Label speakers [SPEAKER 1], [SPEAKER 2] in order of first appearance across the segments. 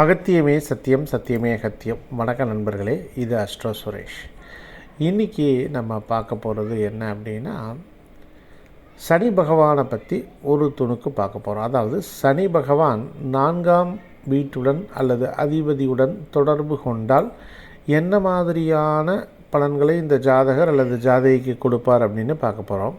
[SPEAKER 1] அகத்தியமே சத்தியம் சத்தியமே அகத்தியம். வணக்க நண்பர்களே இது அஸ்ட்ரோ சுரேஷ். இன்றைக்கி நம்ம பார்க்க போகிறது என்ன அப்படின்னா சனி பகவானை பற்றி ஒரு துணுக்கு பார்க்க போகிறோம் அதாவது சனி பகவான் நான்காம் வீட்டுடன் அல்லது அதிபதியுடன் தொடர்பு கொண்டால் என்ன மாதிரியான பலன்களை இந்த ஜாதகர் அல்லது ஜாதகிக்கு கொடுப்பார் அப்படின்னு பார்க்க போகிறோம்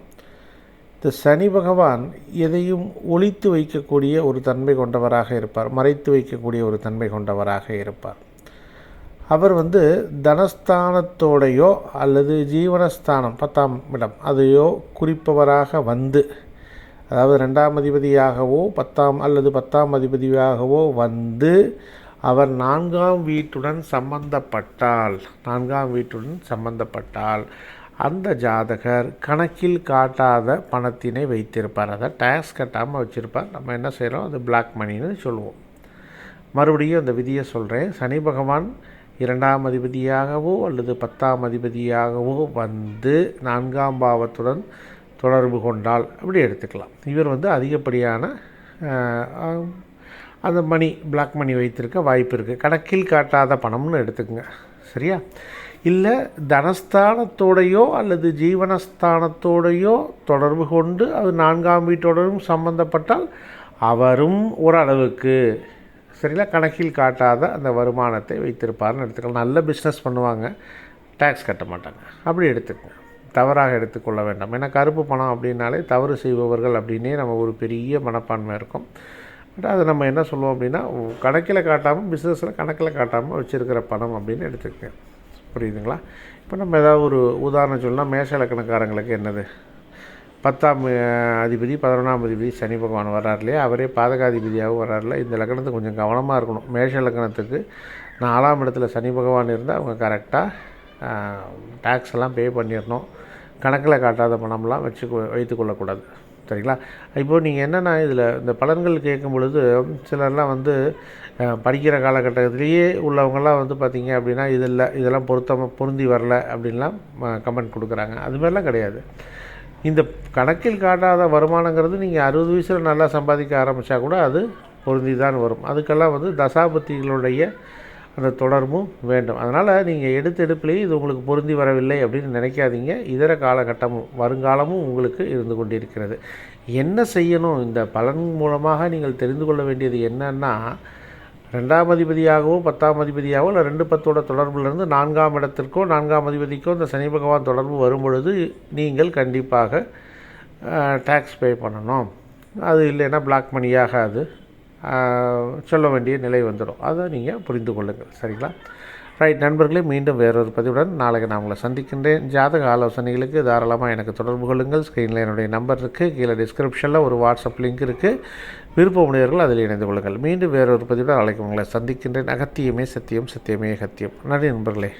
[SPEAKER 1] இந்த சனி பகவான் எதையும் ஒழித்து வைக்கக்கூடிய ஒரு தன்மை கொண்டவராக இருப்பார். மறைத்து வைக்கக்கூடிய ஒரு தன்மை கொண்டவராக இருப்பார். அவர் வந்து தனஸ்தானத்தோடையோ அல்லது ஜீவனஸ்தானம் பத்தாம் இடம் அதையோ குறிப்பவராக வந்து அதாவது ரெண்டாம் அதிபதியாகவோ பத்தாம் அல்லது பத்தாம் அதிபதியாகவோ வந்து அவர் நான்காம் வீட்டுடன் சம்பந்தப்பட்டால் நான்காம் வீட்டுடன் சம்பந்தப்பட்டால் அந்த ஜாதகர் கணக்கில் காட்டாத பணத்தினை வைத்திருப்பார். அதை டேக்ஸ் கட்டாமல் வச்சுருப்பார். நம்ம என்ன செய்கிறோம் அது பிளாக் மணின்னு சொல்லுவோம். மறுபடியும் அந்த விதியை சொல்கிறேன் சனி பகவான் இரண்டாம் அதிபதியாகவோ அல்லது பத்தாம் அதிபதியாகவோ வந்து நான்காம் பாவத்துடன் தொடர்பு கொண்டால் அப்படி எடுத்துக்கலாம். இவர் வந்து அதிகப்படியான அந்த மணி பிளாக் மணி வைத்திருக்க வாய்ப்பு இருக்குது கணக்கில் காட்டாத பணம்னு எடுத்துக்கோங்க. சரியா? இல்லை தனஸ்தானத்தோடையோ அல்லது ஜீவனஸ்தானத்தோடையோ தொடர்பு கொண்டு அது நான்காம் வீட்டோடனும் சம்பந்தப்பட்டால் அவரும் ஓரளவுக்கு சரிங்களா கணக்கில் காட்டாத அந்த வருமானத்தை வைத்திருப்பார்னு எடுத்துக்கலாம். நல்ல பிஸ்னஸ் பண்ணுவாங்க. டேக்ஸ் கட்ட மாட்டாங்க. அப்படி எடுத்துக்கோங்க. தவறாக எடுத்துக்கொள்ள வேண்டாம். ஏன்னா கருப்பு பணம் அப்படின்னாலே தவறு செய்பவர்கள் அப்படின்னே நம்ம ஒரு பெரிய மனப்பான்மை இருக்கும். பட் அதை நம்ம என்ன சொல்லுவோம் அப்படின்னா கணக்கில் காட்டாமல் பிஸ்னஸில் கணக்கில் காட்டாமல் வச்சுருக்கிற பணம் அப்படின்னு எடுத்துக்கங்க. புரியுதுங்களா? இப்போ நம்ம ஏதாவது ஒரு உதாரணம் சொல்லலாம் மேஷ இலக்கணக்காரங்களுக்கு என்னது? பத்தாம் அதிபதி பதினொன்றாம் அதிபதி சனி பகவான் வர்றார் இல்லையா? அவரே பாதகாதிபதியாகவும் வர்றாருல. இந்த லக்கணத்துக்கு கொஞ்சம் கவனமாக இருக்கணும். மேஷ இலக்கணத்துக்கு நாலாம் இடத்துல சனி பகவான் இருந்தால் அவங்க கரெக்டாக டேக்ஸ் எல்லாம் பே பண்ணிடணும் கணக்கில் காட்டாத பணம்லாம் வச்சு வைத்து கொள்ளக்கூடாது. சரிங்களா? இப்போது நீங்கள் என்னென்னா இதில் இந்த பலன்கள் கேட்கும் பொழுது சிலர்லாம் வந்து படிக்கிற காலகட்டத்திலேயே உள்ளவங்கள்லாம் வந்து பார்த்திங்க அப்படின்னா இதில் இதெல்லாம் பொருத்தமாக பொருந்தி வரல அப்படின்லாம் கமெண்ட் கொடுக்குறாங்க. அதுமாதிரிலாம் கிடையாது. இந்த கணக்கில் காட்டாத வருமானங்கிறது நீங்கள் அறுபது வயசில் நல்லா சம்பாதிக்க ஆரம்பித்தா கூட அது பொருந்தி தான் வரும். அதுக்கெல்லாம் வந்து தசாபத்திகளுடைய அந்த தொடர்பும் வேண்டும். அதனால் நீங்கள் எடுத்த எடுப்பிலேயே இது உங்களுக்கு பொருந்தி வரவில்லை அப்படின்னு நினைக்காதீங்க. இதர காலகட்டமும் வருங்காலமும் உங்களுக்கு இருந்து கொண்டிருக்கிறது. என்ன செய்யணும்? இந்த பலன் மூலமாக நீங்கள் தெரிந்து கொள்ள வேண்டியது என்னன்னா ரெண்டாம் அதிபதியாகவோ பத்தாம் அதிபதியாகவோ இல்லை ரெண்டு பத்தோட தொடர்புலேருந்து நான்காம் இடத்திற்கோ நான்காம் அதிபதிக்கோ இந்த சனி பகவான் தொடர்பு வரும் பொழுது நீங்கள் கண்டிப்பாக டேக்ஸ் பே பண்ணணும். அது இல்லைன்னா பிளாக் மணியாகாது சொல்ல வேண்டிய நிலை வந்துடும் அதை நீங்கள் புரிந்து கொள்ளுங்கள். சரிங்களா? ரைட் நண்பர்களே மீண்டும் வேறொரு பதிவுடன் நாளைக்கு நான் உங்களை சந்திக்கின்றேன். ஜாதக ஆலோசனைகளுக்கு தாராளமாக எனக்கு தொடர்பு கொள்ளுங்கள். ஸ்க்ரீனில் என்னுடைய நம்பர் இருக்குது கீழே டிஸ்கிரிப்ஷனில் ஒரு வாட்ஸ்அப் லிங்க் இருக்குது விருப்பமுடையவர்கள் அதில் இணைந்து கொள்ளுங்கள். மீண்டும் வேறொரு பதிவுடன் நாளைக்கு உங்களை சந்திக்கின்றேன். அகத்தியமே சத்தியம் சத்தியமே அகத்தியம். நன்றி நண்பர்களே.